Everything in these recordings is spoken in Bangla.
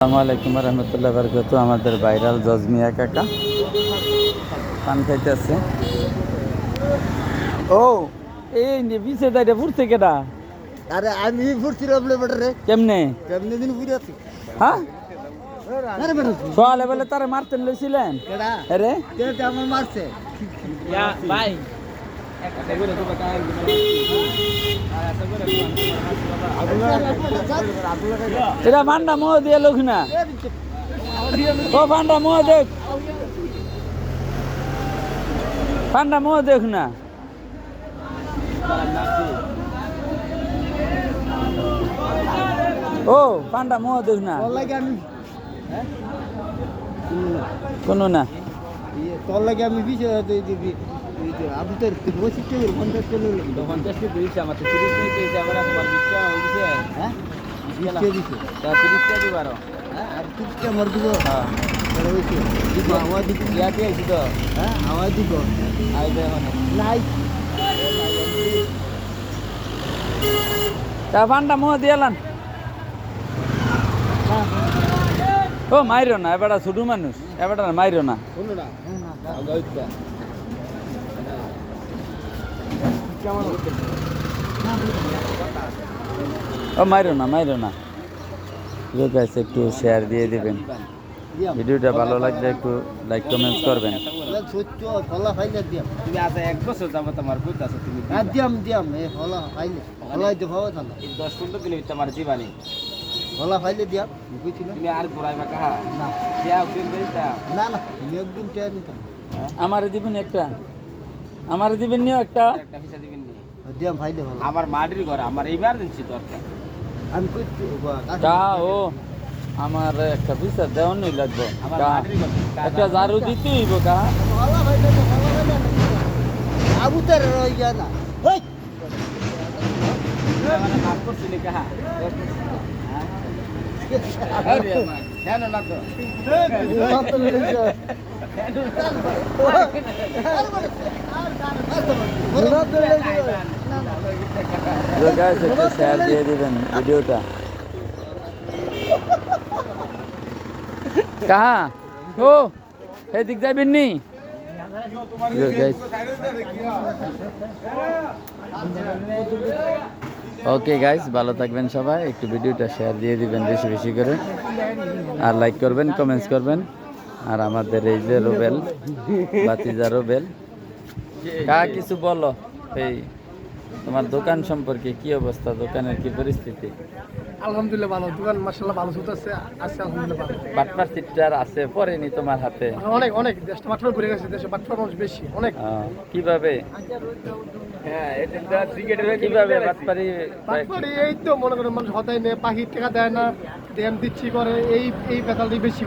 আসসালামু আলাইকুম রহমতুল্লাহ বরকত। আমাদের ভাইরাল জজমিয়া কাকা। পান খাইতেছে। ও এই যে বিছে দাইটা ফুটছে কেডা? আরে আমি ফুরছি রবলে বেটা রে কেমনে? কেমনে দিন ফুরে আছি? হ্যাঁ? সোয়ালে বলে তারে মারতেন লইছিলেন। কেডা? আরে? কেডা আমার মারছে। ভাই। এটা পান্ডা মোহ দিয়ে লোক না ও পান্ডা মোহ দেখ পান্ডা মোহ দেখ না ও পান্ডা মোহ দেখ না তোর লাগে আমি কোনো না তোর লাগে আমি বিছে দিবি আপনি তোর বসি চলে পঞ্চাশ চলে পঞ্চাশ কেজি দিচ্ছে আমার তিরিশ কেজি আবার তোমার বিশটা হয়েছে হ্যাঁ বিশটা দিছে তিরিশটা দিবার হ্যাঁ আর তিরিশটা মার দিব। হ্যাঁ। হয়েছে। দিব। হাওয়া দিব। ইয়াতে আইছি তো হ্যাঁ হাওয়া দিব। আইবে মানে নাই তা পান্ডা মোহ দিয়ালান। ও মাইরো না এবারটা ছোট মানুষ। এবারটা মাইরো না। না। ও মাইরো না মাইরো না। প্রিয় guys, একটু শেয়ার দিয়ে দিবেন। ভিডিওটা ভালো লাগলে একটু লাইক কমেন্টস করবেন। সত্য ফলা ফাইলে তুমি আছো তুমি বুঝছিল তুমি আর ঘুরাইবা কাহা না দেয়া না না নিতাম আমারে দিবেন একটা? আমারে দিবেন নিও একটা? একটা দিবেন দিয়াম ফাইলে ভালো আমার মাটির ঘর আমার ইমার্জেন্সি দরকার আমি কই কা ও আমার একটা পয়সা দেওয়ার নেই লাগবো কা একটা ঝাড়ু দিতে হইব কা তো আবু তার রই যা না ওই তো guys, একটু শেয়ার দিয়ে দিবেন ভিডিওটা কাহা ও এদিক যাবেন নি ওকে গাইস ভালো থাকবেন সবাই। একটু ভিডিওটা শেয়ার দিয়ে দিবেন বেশি বেশি করে। আর লাইক করবেন কমেন্টস করবেন। আর আমাদের এই যে রোবেল বাতিজা রোবেল। কা কিছু বলো? এই তোমার দোকান সম্পর্কে কি অবস্থা? দোকানের কি পরিস্থিতি? আলহামদুলিল্লাহ ভালো। দোকান মার্শাল্লাহ ভালো চলতেছে আছে আলহামদুলিল্লাহ ভালো। বাটপার সিটটার আছে পড়েনি তোমার হাতে? অনেক অনেক। দেশটা বাটফার ঘুরে গেছে দেশে বাটফার মানুষ বেশি অনেক। কীভাবে? কীভাবে বাটপারি বাটফারি এই তো মনে করেন মানুষ হতাই নেই পাখি টাকা দেয় না দেন দিচ্ছি করে এই এই বেতালটাই বেশি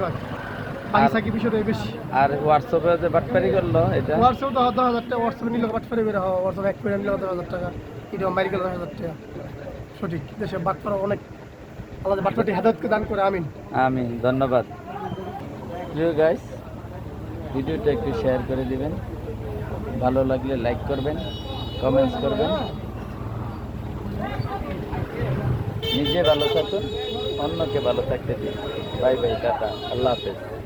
আর- সাকি বিষয়টাই বেশি। আর হোয়াটসঅ্যাপে যে বাটপারি করল এটা? হোয়াটসঅ্যাপ তো দশ হাজার টাকা হোয়াটসঅ্যাপে নিলে বাটফারি বের হয় হোয়াটসঅ্যাপ এক করে নিলে দশ হাজার টাকা এটা মারি গেলে দশ হাজার টাকা। সঠিক দেশে অনেক আলাদা হেদায়তকে দান করে আমিন। আমি ধন্যবাদ। প্রিয় গাইস ভিডিওটা একটু শেয়ার করে দিবেন। ভালো লাগলে লাইক করবেন কমেন্টস করবেন। নিজে ভালো থাকুন অন্যকে ভালো থাকতে দিন। বাই বাই টাটা আল্লাহ হাফেজ।